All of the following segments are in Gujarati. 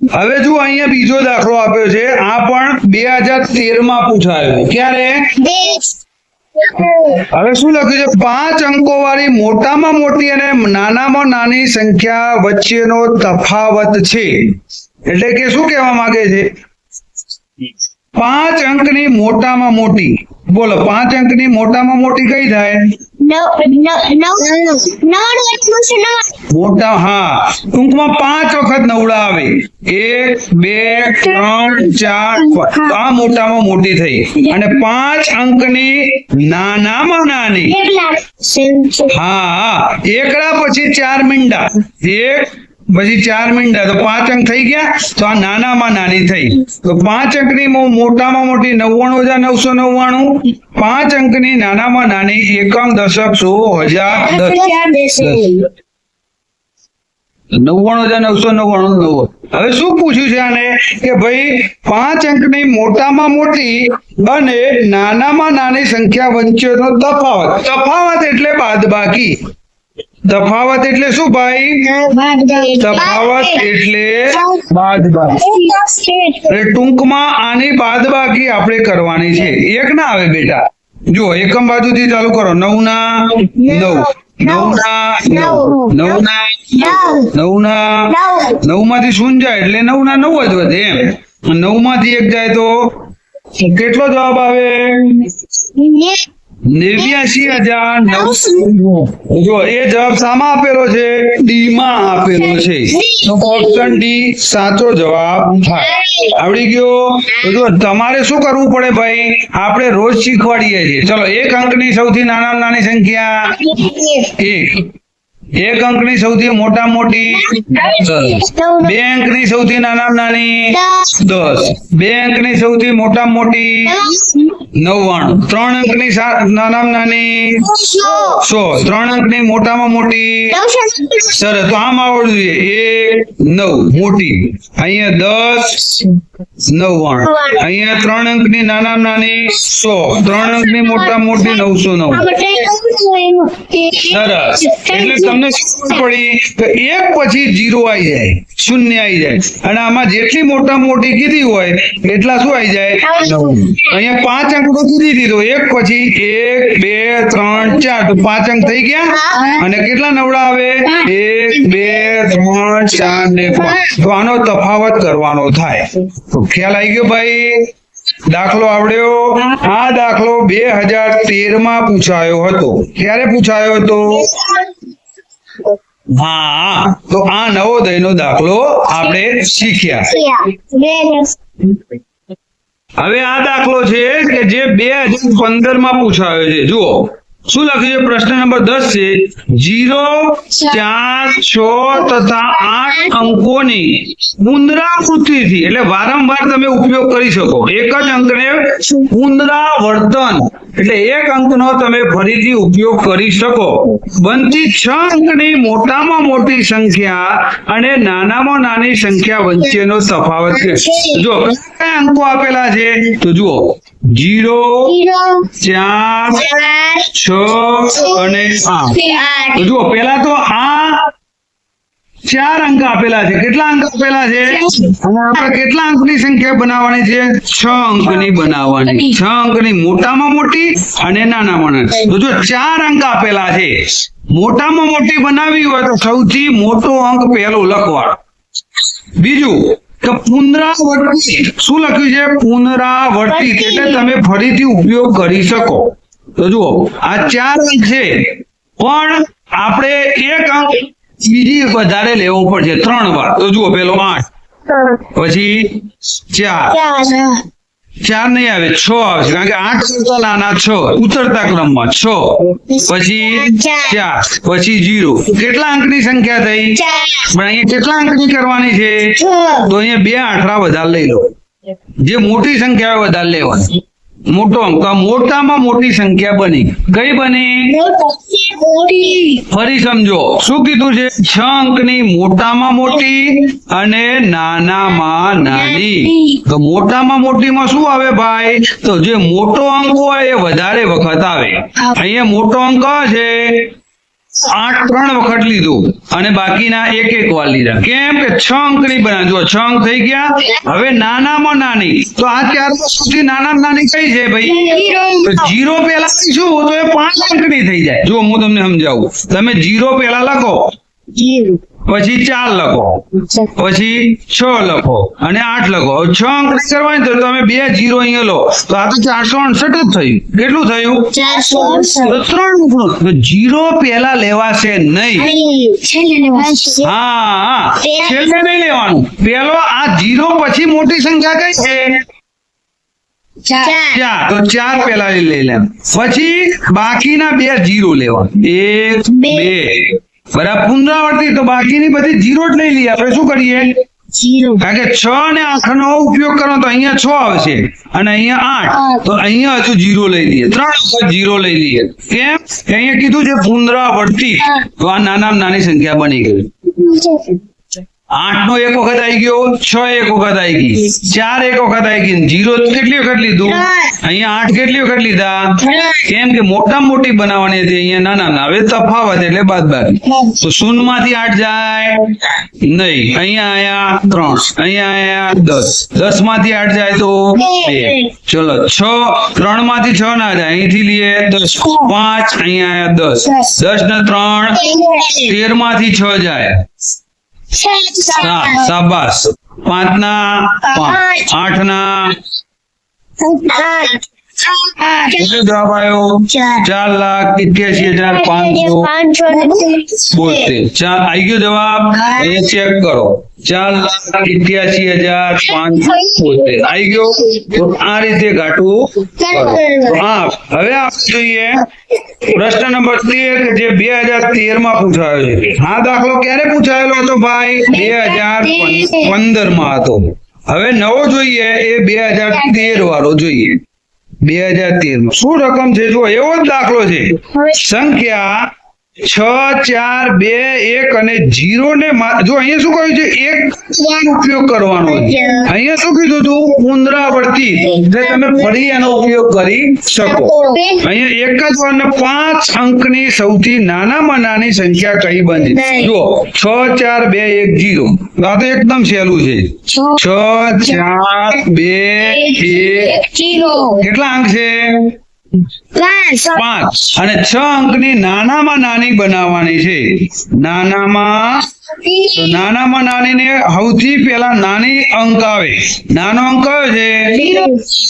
હવે જો અહીંયા બીજો દાખલો આપ્યો છે. આ પણ બે હજાર તેરમાં પૂછાયો. ક્યારે? હવે શું લખ્યું છે? પાંચ અંકો વાળી મોટામાં મોટી અને નાનામાં નાની સંખ્યા વચ્ચેનો તફાવત છે. એટલે કે શું કહેવા માંગે છે? પાંચ અંકની મોટામાં મોટી. બોલો પાંચ અંકની મોટામાં મોટી કઈ થાય? મોટા હા. ટૂંકમાં પાંચ વખત નવડા આવે. એક બે ત્રણ ચાર આ મોટામાં મોટી થઈ. અને પાંચ અંકની નાનામાં નાની. હા એકડા પછી ચાર મીંડા. એક પછી ચાર મીંડા તો પાંચ અંક થઈ ગયા તો આ નાનામાં નાની થઈ. તો પાંચ અંકની મોટામાં મોટી નવ્વાણું હજાર નવસો નવ્વાણું પાંચ અંકની નાનામાં નાની એકમ દશક સો હજાર નવ્વાણું હજાર નવસો નવ્વાણું નવ્વાણું. હવે શું પૂછ્યું છે આને? કે ભાઈ પાંચ અંકની મોટામાં મોટી અને નાનામાં નાની સંખ્યા વચ્ચેનો તફાવત. તફાવત એટલે બાદબાકી. તફાવત એટલે શું ભાઈ? તફાવત એટલે બાદબાકી એટલે ટૂંકમાં આની બાદબાકી આપણે કરવાની છે. એક ના આવે બેટા. જો એકમ બાજુથી ચાલુ કરો. નવ ના નવ. નવ. ના નવ. નવ. ના નવ. ના નવ. માંથી શૂન્ય જાય એટલે નવ ના નવ જ વધે એમ. નવમાંથી એક જાય તો કેટલો જવાબ આવે? નેવ્યાસી હજાર જો એ જવાબ શામાં આપેલો છે ડી માં આપેલો છે. તો ઓપ્શન ડી સાચો જવાબ થાય. આવડી ગયો? જો તમારે શું કરવું પડે ભાઈ? આપણે રોજ શીખવાડીએ છીએ. ચલો એક અંકની સૌથી નાના નાની સંખ્યા એક. એક અંકની સૌથી મોટા મોટી બે અંકની સૌથી નાના નાની દસ. બે અંકની સૌથી મોટા મોટી નવ્વાણું. ત્રણ અંકની નાનામાં નાની સો. ત્રણ અંકની મોટામાં મોટી સરસ. તો આમ આવડવું જોઈએ. એક, નવ. મોટી. અહીંયા દસ, નવ્વાણું. અહીંયા ત્રણ અંકની નાના નાની સો. ત્રણ અંકની મોટા મોટી નવસો નવ સરસ. એટલે તમને શું પડી? કે એક પછી જીરો આવી જાય શૂન્ય આવી જાય. અને આમાં જેટલી મોટા મોટી કીધી હોય એટલા શું આવી જાય? અહીંયા પાંચ અંક તો કીધી દીધો. એક પછી એક બે ત્રણ ચાર. તો પાંચ અંક થઈ ગયા? અને કેટલા નવડા આવે? એક બે ત્રણ ચાર ને પાંચ. તો આનો તફાવત કરવાનો થાય. તો ખ્યાલ આવી ગયો ભાઈ? દાખલો આવડ્યો? આ દાખલો બે હજાર તેરમાં પૂછાયો હતો. ક્યારે પૂછાયો હતો? હા તો આ નવોદય નો દાખલો આપણે શીખ્યા. હવે આ દાખલો છે કે જે બે હજાર પંદરમાં પૂછાયો છે. જુઓ. શું લખ્યું છે? પ્રશ્ન નંબર દસ છે. જીરો ચાર છ તથા આઠ અંકોની પુનરાવૃત્તિથી એટલે વારંવાર તમે ઉપયોગ કરી શકો. એક જ અંકને પુનરાવર્તન એટલે એક અંકનો તમે ફરીથી ઉપયોગ કરી શકો. બનતી છ અંકની મોટામાં મોટી સંખ્યા અને નાનામાં નાની સંખ્યા વચ્ચેનો તફાવત છે. જો કયા અંકો આપેલા છે તો જુઓ. જીરો ચાર છ અને આઠ. જુઓ પેલા તો આ ચાર અંક આપેલા છે. કેટલા અંક આપેલા છે? અને આપણે કેટલા અંકની સંખ્યા બનાવવાની છે? છ અંકની બનાવવાની. છ અંકની મોટામાં મોટી અને નાનામાં નાની. તો જો ચાર અંક આપેલા છે. મોટામાં મોટી બનાવવી હોય તો સૌથી મોટો અંક પહેલો લખવાનો. બીજું કે પુનરાવર્તિત. શું લખ્યું છે? પુનરાવર્તિત. એટલે તમે ફરીથી ઉપયોગ કરી શકો. તો જુઓ આ ચાર અંક છે. પણ આપણે એક અંક બીજી વધારે લેવો પડશે. ત્રણ વાર. તો જુઓ પેલો આઠ. પછી ચાર. ચાર નહીં આવે છ આવશે. કારણ કે આઠ કરતા નાના છ. ઉતરતા ક્રમમાં છ. પછી ચાર. પછી જીરો. કેટલા અંકની સંખ્યા થઈ? પણ અહીંયા કેટલા અંકની કરવાની છે? તો અહીંયા બે આઠરા વધારે લઈ લો. જે મોટી સંખ્યા વધારે લેવાની. મોટો અંક. મોટામાં મોટી સંખ્યા બની. કઈ બની? ફરી સમજો. શું કીધું છે? છ અંકની મોટામાં મોટી અને નાનામાં નાની. તો મોટામાં મોટીમાં શું આવે ભાઈ? તો જે મોટો અંક હોય એ વધારે વખત આવે. અહીંયા મોટો અંક છે? આઠ ત્રણ વખત લીધું અને બાકીના એક એક વાર લીધા. કેમ કે છ અંકની બનાવી જો છ અંક થઈ ગયા, હવે નાનામાં નાની. તો આ ચાર સુધી નાનામાં નાની કઈ છે ભાઈ? જીરો પહેલા શું તો એ પાંચ અંકની થઈ જાય. જો હું તમને સમજાવું. તમે જીરો પહેલા લખો. પછી ચાર લખો. પછી છ લખો અને આઠ લખો. છ અંક કરવાની તો તમે બે જીરો અહીંયા લો. તો આ તો ચારસો અડસઠ જ થયું. કેટલું થયું? તો ત્રણ તો જીરો પહેલા લેવાશે નહીં. હા છેલ્લે નહીં લેવાનું. પેલો આ જીરો પછી મોટી સંખ્યા કઈ છે? ચાર. તો ચાર પેલા લઈ લે પછી બાકીના બે જીરો લેવા એક બે. બરાબર પુનરાવર્તિત તો બાકીની બધી જીરો જ લઈ લઈએ. આપણે શું કરીએ? કારણ કે છ અને આઠ નો ઉપયોગ કરો તો અહીંયા છ આવશે અને અહીંયા આઠ. તો અહીંયા હજુ જીરો લઈ લઈએ. ત્રણ વખત જીરો લઈ લઈએ. કેમ? કે અહીંયા કીધું છે પુનરાવર્તિત તો આ નાનામાં નાની સંખ્યા બની ગઈ. આઠ નો એક વખત આવી ગયો છ એક વખત આવી ગઈ ચાર એક વખત આવી ગઈ જીરો કેટલી વખત લીધું? અહીંયા આઠ કેટલી વખત લીધા? કેમ કે મોટા મોટી બનાવવાની હતી અહીંયા નાના ના હવે તફાવત એટલે બાદ બાકી તો શૂન્યમાંથી આઠ જાય નહીં અહીંયા આયા ત્રણ અહીંયા આયા દસ. દસમાંથી આઠ જાય તો બે. ચલો છ ત્રણમાંથી છ ના જાય અહીંથી લઈએ દસ. પાંચ અહીંયા આયા દસ. દસ. ને ત્રણ તેરમાંથી છ જાય. સાત. શાબાશ પાંચ ના પાંચ. આઠ ના કેટલો જવાબ આવ્યો ચાર. લાખ ઇઠ્યાસી હજાર પાંચસો બોતેર ચાર આવી ગયો જવાબ? અહીંયા ચેક કરો. ચાર લાખ ઇઠ્યાસી હજાર પાંચસો બોતેર આવી ગયો? તો આ રીતે ઘાટું હા હવે આપણે જોઈએ પ્રશ્ન નંબર તેર જે બે હજાર તેરમાં પૂછાયો છે. આ દાખલો ક્યારે પૂછાયેલો હતો ભાઈ? બે હજાર પંદરમાં હતો. હવે નવો જોઈએ એ બે હજાર તેર વાળો જોઈએ. બે હજાર તેર શું રકમ છે? જો એવો જ દાખલો છે. સંખ્યા છ ચાર બે એક અને જીરો ને જો અહીંયા શું કહ્યું છે? એક વાર ઉપયોગ કરવાનો અહીંયા શું કીધું હતું? પુનરાવર્તિત. એટલે તમે ફરી એનો ઉપયોગ કરી શકો. અહીંયા એક જ વાર પાંચ અંકની સૌથી નાનામાં નાની સંખ્યા કઈ બને? જો છ ચાર બે એક જીરો. આ તો એકદમ સહેલું છે. છ ચાર બે એક કેટલા અંક છે? પાંચ. અને છ અંકની નાનામાં નાની બનાવવાની છે. નાનામાં નાનામાં નાની ને સૌથી પહેલા નાની અંક આવે. નાનો અંક કયો છે?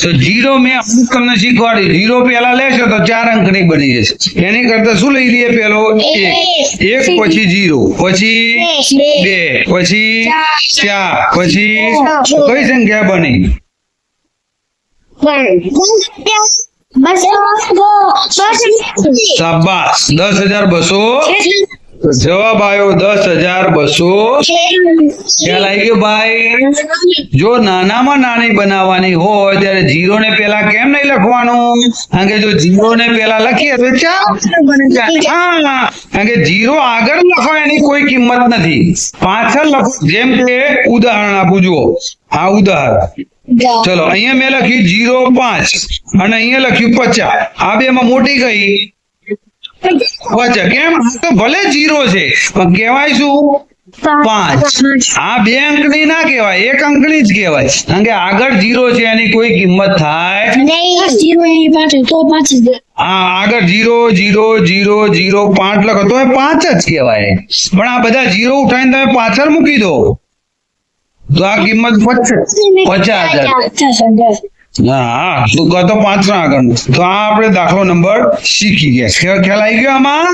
તો જીરો મેં અમુક તમને શીખવાડી. જીરો પહેલા લેશો તો ચાર અંકની બની જશે. એની કરતા શું લઈ લઈએ પેલો એક. એક પછી જીરો પછી બે. પછી ચાર. પછી કઈ સંખ્યા બની? શાબાશ. દસ હજાર બસો. જવાબ આવ્યો દસ હજાર બસો. ભાઈ? જો નાનામાં નાની બનાવવાની હોય ત્યારે જીરો ને પેલા કેમ નહીં લખવાનું? કારણ જો જીરો ને પેલા લખીએ તો કારણ કે જીરો આગળ લખો એની કોઈ કિંમત નથી. પાછળ લખો. જેમ કે ઉદાહરણ આપું, જુઓ. આ ઉદાહરણ. ચલો, અહીંયા મેં લખ્યું જીરો પાંચ અને અહીંયા લખ્યું પચાસ. આ બે માં મોટી ગઈ. પચાસ કેમ આ તો ભલે જીરો છે પણ કહેવાય શું? પાંચ. આ બે અંકની ના કહેવાય એક અંકની જ કહેવાય. કારણ કે આગળ જીરો છે એની કોઈ કિંમત થાય હા આગળ જીરો જીરો જીરો જીરો પાંચ લખો તો એ પાંચ જ કહેવાય. પણ આ બધા જીરો ઉઠાવીને તમે પાછળ મૂકી દો. તો આ કિંમત પચાસ પચાસ હજાર. દાખલો નંબર શીખી ગયા ખ્યાલ આવી ગયો આમાં?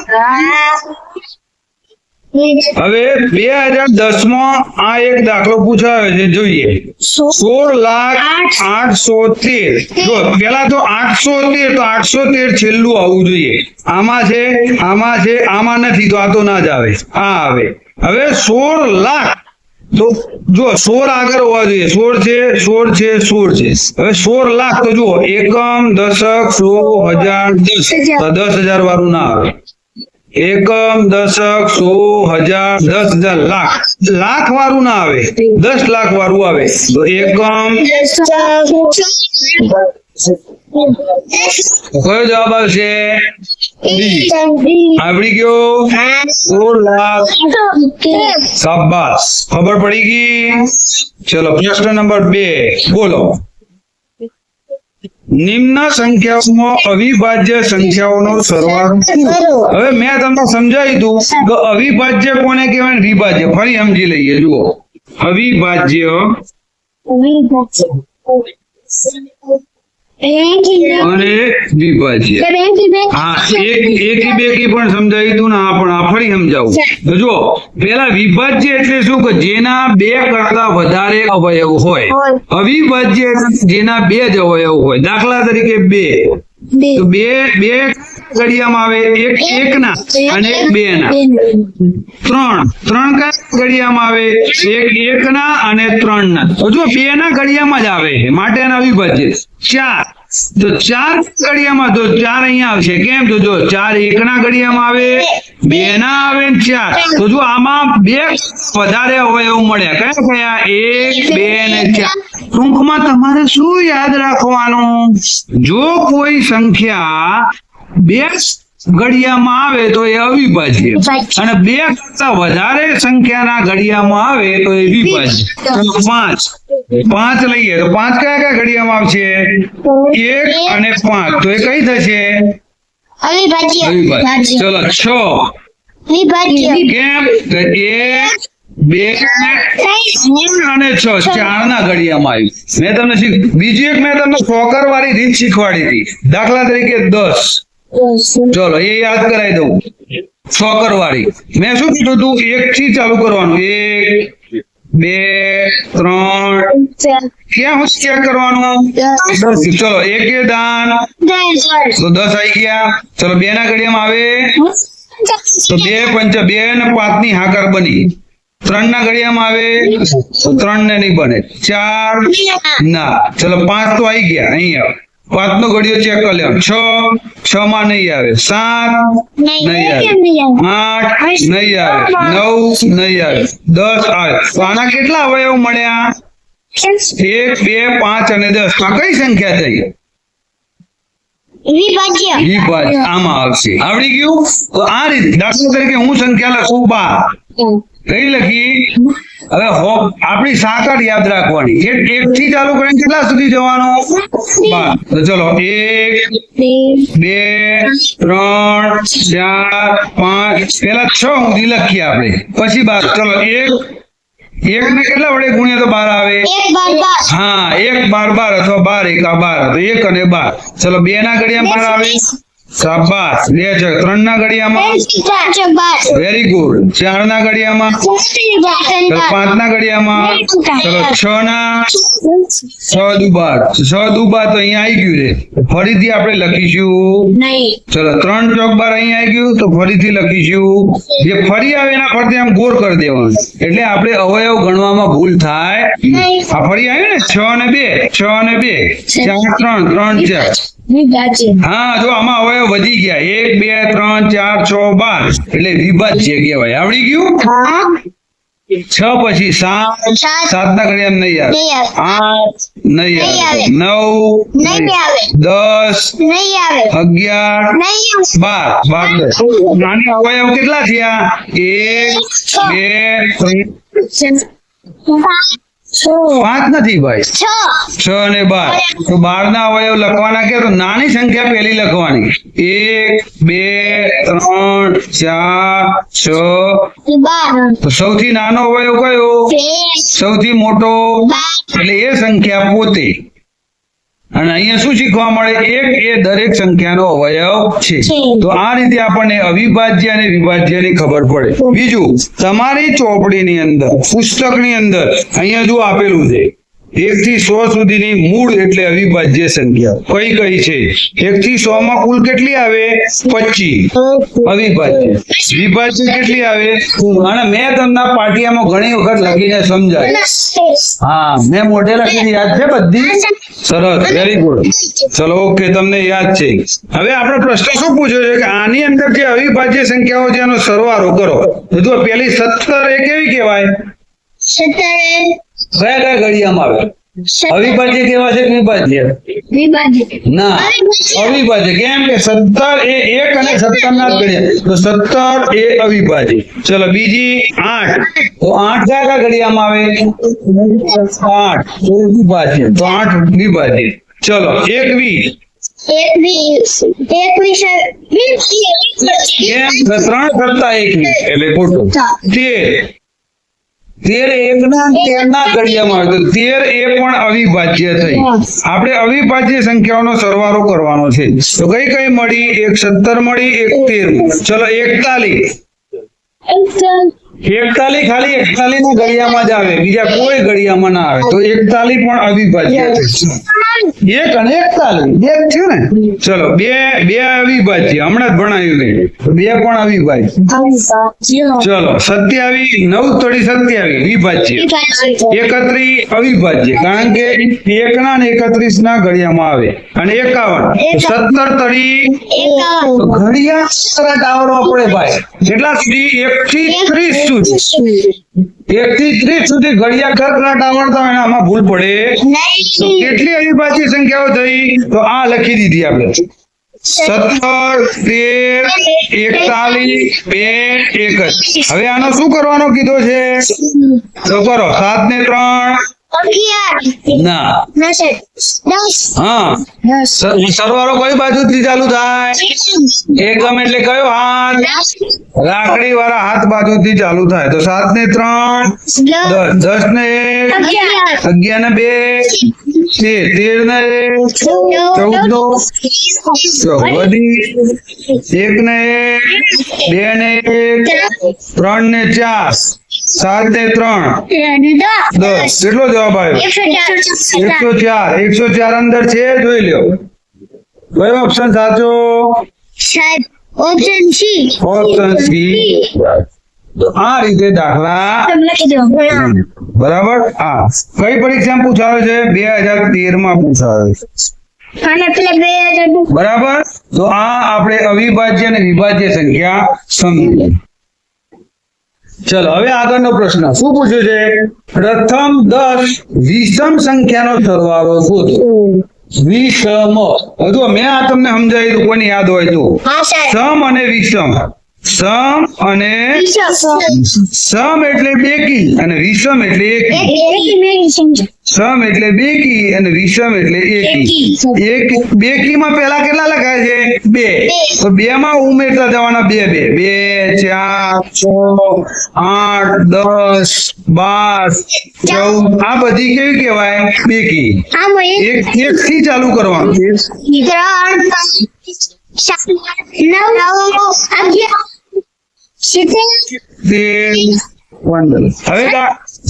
હવે બે હજાર દસ આ એક દાખલો પૂછાયો છે, જોઈએ. સોળ લાખ આઠસો તેર. જો પેલા તો આઠસો તેર, તો આઠસો તેર છેલ્લું આવવું જોઈએ. આમાં છે આમાં છે, આમાં નથી, તો આ તો ના જ આવે. આ આવે. હવે સોળ લાખ તો જો સોળ આગળ હોવા જોઈએ. સોળ છે સોળ છે સોળ છે. હવે સોળ લાખ તો જુઓ, એકમ, દશક સો હજાર, દસ. દસ હજાર વાળું ના આવે. એકમ, દશક સો હજાર, દસ હજાર લાખ. લાખ વાળું ના આવે. દસ લાખ વાળું આવે. તો એકમ કયો જવાબ આવશે. ડી. આવડી ગયો સોળ લાખ. શાબાશ. ખબર પડી ગઈ? ચલો પ્રશ્ન નંબર બે. બોલો. નિમ્ન સંખ્યાઓમાં અવિભાજ્ય સંખ્યાઓનો સરવાળો શું? હવે મેં તમને સમજાવી દઉં કે અવિભાજ્ય કોને કહેવાય ને વિભાજ્ય? ફરી સમજી લઈએ જુઓ. અવિભાજ્ય. અને વિભાજ્ય હા એક એકી બેકી પણ સમજાવી દઉં ને આ પણ આ ફરી સમજાવું. તો જો પેલા વિભાજ્ય એટલે શું કે જેના બે કરતા વધારે અવયવ હોય. અવિભાજ્ય જેના બે જ અવયવ હોય. દાખલા તરીકે બે. તો બે બે ઘડિયામાં આવે એક એક ના અને એક બે ના ત્રણ. ત્રણ કયા ઘડિયામાં આવે? એક એક ના અને ત્રણ ના તો જો બે ના ઘડિયામાં જ આવે માટે એના અવિભાજ્ય. ચાર. તો ચાર ઘડિયામાં તો ચાર અહીંયા આવશે, કેમ? તો જો ચાર એકના ઘડિયામાં આવે બે ના આવે ને ચાર. તો જો આમાં બે વધારે અવયવ મળ્યા કયા કયા એક, બે ને ચાર. ટૂંકમાં તમારે શું યાદ રાખવાનું? જો કોઈ સંખ્યા બે ઘડિયામાં આવે તો એ અવિભાજ્ય. અને બે કરતા વધારે સંખ્યાના ઘડિયામાં આવે તો એ વિભાજ્ય. પાંચ. પાંચ લઈએ તો પાંચ કયા કયા ઘડિયામાં આવશે? એક અને પાંચ. તો એ કઈ થશે? અવિભાજ્ય. ચલો છ. કેમ? એક બે અને છ. ચાર ના ઘડિયામાં આવ્યું. મેં તમને બીજી એક મેં તમને ફોકર વાળી રીત શીખવાડી હતી. દાખલા તરીકે દસ. ચલો, એ યાદ કરાવી દઉં. ફોકર વાળી મેં શું કીધું તું? એક થી ચાલુ કરવાનું. એક, બે, ત્રણ. ક્યાં હું ચેક કરવાનું? ચલો, એક એ દાન. તો દસ આવી ગયા. ચલો બે ના ઘડિયામાં આવે. તો બે પંચ, બે ને પાંચની હાકર બની. ત્રણ ના ઘડિયામાં આવે. તો ત્રણ ને નહીં બને. ચાર, ના. ચલો, પાંચ તો આવી ગયા. અહીંયા. પાંચ નો ઘડિયો ચેક કરી લેવાનો. છ છ માં નહીં આવે. સાત નહીં આવે. આઠ નહીં આવે. નવ નહીં આવે. દસ આવે. તો આના કેટલા અવયવ મળ્યા? એક બે પાંચ અને દસ. આ કઈ સંખ્યા થઈ? વિભાજ્ય. વિભાજ્ય. આમાં આવશે. આવડી ગયું? તો આ રીતે દાખલા તરીકે હું સંખ્યા લખું બાર કઈ લખી? હવે હોપ આપણી સાકર યાદ રાખવાની. એક એક થી ચાલુ કરીને કેટલા સુધી જવાનું? તો ચલો એક બે ત્રણ ચાર પાંચ. પેલા છ સુધી લખીએ આપણે. પછી બાર. ચલો એક એક ને કેટલા વડે ગુણ્યા તો બાર આવે? હા એક બાર બાર અથવા બાર એકા બાર. તો એક અને બાર. ચલો બે ના ઘડિયા બાર આવે? શાબાશ. બે છે ત્રણ ના ઘડિયામાં? વેરી ગુડ ચાર ના ઘડિયામાં? પાંચ ના ઘડિયામાં ચલો છ ના છ દુબાર. છ દુબાર તો અહીંયા આવી ગયું છે ફરીથી આપણે લખીશું. ચલો ત્રણ ચોક બાર અહીંયા આવી ગયું તો ફરીથી લખીશું. જે ફરી આવે એના ફરતે આમ ગોર કરી દેવાનું. એટલે આપણે અવયવ ગણવામાં ભૂલ થાય. આ ફરી આવ્યું ને? છ અને બે. છ અને બે. ચાર ત્રણ. ત્રણ ચાર. હા જો આમાં અવયવ વધી ગયા. એક બે ત્રણ ચાર છ બાર. એટલે વિભાજ્ય કહેવાય. આવડી ગયું? છ પછી સાત. સાત. ના ઘડિયામાં નહીં આવે. આઠ નહીં આવે. નવ. દસ. નહીં આવે. અગિયાર. બાર. બાર દસ નાની અવયવ કેટલા થયા? એક બે ત્રણ. પાંચ નથી ભાઈ. છ. અને બાર. તો બાર ના અવયવ લખવાના કે તો નાની સંખ્યા પહેલી લખવાની. એક બે ત્રણ ચાર છ. તો સૌથી નાનો અવયવ કયો? સૌથી મોટો? એટલે એ સંખ્યા પોતે. અને અહીંયા શું શીખવા મળે? એક એ દરેક સંખ્યાનો અવયવ છે. તો આ રીતે આપણને અવિભાજ્ય અને વિભાજ્યની ખબર પડે. બીજું તમારી ચોપડીની અંદર પુસ્તકની અંદર અહીંયા જો આપેલું છે એક થી સો સુધીની મૂળ એટલે અવિભાજ્ય સંખ્યા. કઈ કઈ છે? એક થી સો માં કુલ કેટલી આવે? પચીસ. અવિભાજ્ય. વિભાજ્ય કેટલી આવે? અને મેં તમને પાટિયામાં ઘણી વખત લખીને સમજાય. હા, મેં મોઢે લખી યાદ છે બધી? સરસ વેરી ગુડ ચલો ઓકે તમને યાદ છે. હવે આપણે પ્રશ્ન શું પૂછ્યો છે કે આની અંદર જે અવિભાજ્ય સંખ્યાઓ છે એનો સરવાળો કરો. તો પેલી સત્તર એ કેવી કહેવાય? સત્તર કયા કયા ઘડિયામાં આવે? અવિભાજ્ય કેવા છે કે વિભાજ્ય? વિભાજ્ય. ના અવિભાજ્ય. કેમ કે સત્તર એ એક અને સત્તર ના જ ઘડિયા તો સત્તર એ અવિભાજ્ય. ચલો બીજી આઠ. તો આઠ કયા કયા ઘડિયામાં આવે? આઠ. તો વિભાજ્ય. તો આઠ વિભાજ્ય. ચલો એકવીસ એકવીસ એકવીસ કેમ? કે ત્રણ કરતા એકવીસ એટલે ખોટું. તેર. તેર એક ના તેર ના ઘડિયામાં આવે તો તેર એ પણ અવિભાજ્ય થઈ. આપણે અવિભાજ્ય સંખ્યાઓનો સરવાળો કરવાનો છે. તો કઈ કઈ મળી? એક સત્તર મળી એક તેર. ચલો એકતાલીસ. એકતાલીસ ખાલી એકતાલી ના ગળિયામાં જ આવે. બીજા કોઈ ગળિયામાં ના આવે. તો એકતાલી પણ અવિભાજ્ય એક અને એકતાલી. બે થયું ને? ચલો બે બે અવિભાજ્ય. હમણાં જ ભણાયું નહીં બે પણ અવિભાજ્ય. ચલો સત્યાવી નવ તળી સત્યાવી વિભાજ્ય. એકત્રી અવિભાજ્ય. કારણ કે એક ના ને એકત્રીસ ના ઘડિયામાં આવે. અને એકાવન. સત્તર તળી તો ઘડિયા તરત આવડવા પડે ભાઈ. એટલા સુધી? એક થી ત્રીસ સુધી એક થી ત્રીસ સુધી ઘડિયા ખરખરાટ આવડતા હોય આમાં ભૂલ પડે. તો કેટલી અવિભાજ્ય સંખ્યાઓ થઈ? તો આ લખી દીધી આપણે. સત્તર તેર એકતાલીસ બે એક જ હવે આનો શું કરવાનો કીધો છે? તો કરો. સાત ને ત્રણ ના. હા. સ- સરવાળો કઈ બાજુથી ચાલુ થાય? એકમ એટલે કયો હાથ? લાકડી વાળા હાથ બાજુથી ચાલુ થાય. તો સાત ને ત્રણ દસ. ને એક અગિયાર. ને બે તેર. ને એક ચૌદ. નો વધી એક ને એક બે ને એક ત્રણ ને ચાર. સાત ને ત્રણ. દસ. કેટલો જવાબ આવ્યો? એકસો ચાર. એકસો ચાર અંદર છે જોઈ લ્યો. કયો ઓપ્શન સાચો? સાહેબ ઓપ્શન સી ઓપ્શન સી આ રીતે દાખલા લખી દો બરાબર? હા. કઈ પરીક્ષામાં પૂછાયો છે? બે હજાર તેરમાં પૂછાયો છે. અને પેલા બે હજાર બરાબર? તો આ આપણે અવિભાજ્ય અને વિભાજ્ય સંખ્યા સમજી ચલો હવે આગળનો પ્રશ્ન. શું પૂછ્યું છે? પ્રથમ દસ વિષમ સંખ્યાનો સરવાળો શોધો. વિષમ. હજુ મેં આ તમને સમજાવી કોઈને યાદ હોય તો. સમ અને વિષમ. સમ અને સમ એટલે બેકી અને વિષમ એટલે એકી. સમ એટલે બેકી અને વિષમ એટલે એકી. એક બેકી માં પેલા કેટલા લખાય છે? બે. તો બે માં ઉમેરતા જવાના બે બે. બે, ચાર, છ, આઠ, દસ, બાર, ચૌદ. આ બધી કેવી કહેવાય? બેકી. એક એક થી ચાલુ કરવાનું. ત્રણ નવ, અગિયાર હવે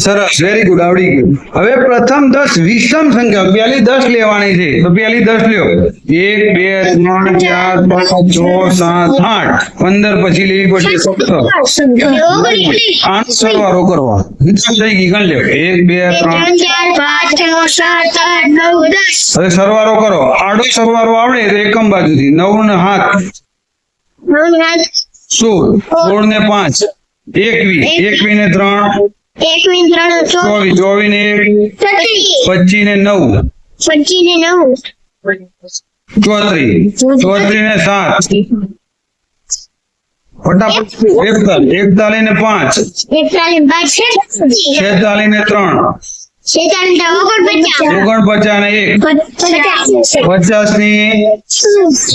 સરસ વેરી ગુડ આવડી ગયું. હવે પ્રથમ દસ વિષમ સંખ્યા પેલી દસ લેવાની છે. તો પેલી દસ લ્યો. એક બે ત્રણ ચાર પાંચ છ સાત આઠ. પંદર પછી લેવી પડશે સત્તર. આઠ સરવારો કરવા. વિષમ થઈ ગઈ ગણ લ્યો. એક બે ત્રણ. હવે સરવારો કરો. આડો સરવારો આવડે તો એકમ બાજુથી. નવ ને હાથ. સોળ સોળ ને પાંચ. એકવીસ એકવી. ને ત્રણ. ચોવીસ ચોવીસ. ને એક. પચીસ ને નવ. પચીસ ને નવ. ચોત્રીસ. ચોત્રીસ ને સાત. ફટાફટ એકતાલીસ. એકતાલીસ ને પાંચ. એકતાલીસ ને ત્રણ. પચાસની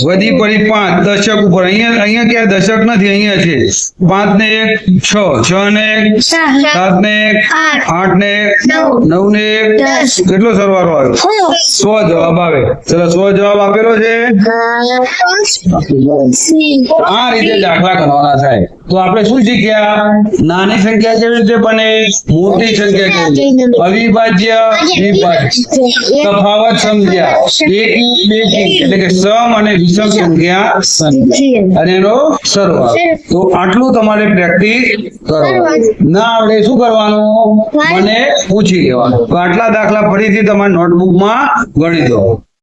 વધી પડી પાંચ. દશક ઉપર. અહીંયા અહીંયા ક્યાં દશક નથી અહીંયા છે. પાંચ ને એક છ. છ ને એક સાત. ને એક આઠ. ને એક નવ. ને એક. કેટલો સરવાળો આવ્યો? સો જવાબ આવે. ચલો સો જવાબ આપેલો છે. આ રીતે દાખલા કરવાના થાય. તો આપણે શું શીખ્યા? નાની સંખ્યા કેવી રીતે બને? મોટી સંખ્યા કેવી? અવિભાજ્ય વિભાજ્ય. તફાવત સમજ્યા એકી બેકી એટલે કે સમ અને વિષમ સંખ્યા અને એનો સરવાળો તો આટલું તમારે પ્રેક્ટિસ કરવાનું. ના આવડે શું કરવાનું? મને પૂછી લેવાનું. તો આટલા દાખલા ફરીથી તમારી નોટબુકમાં ગણી દો.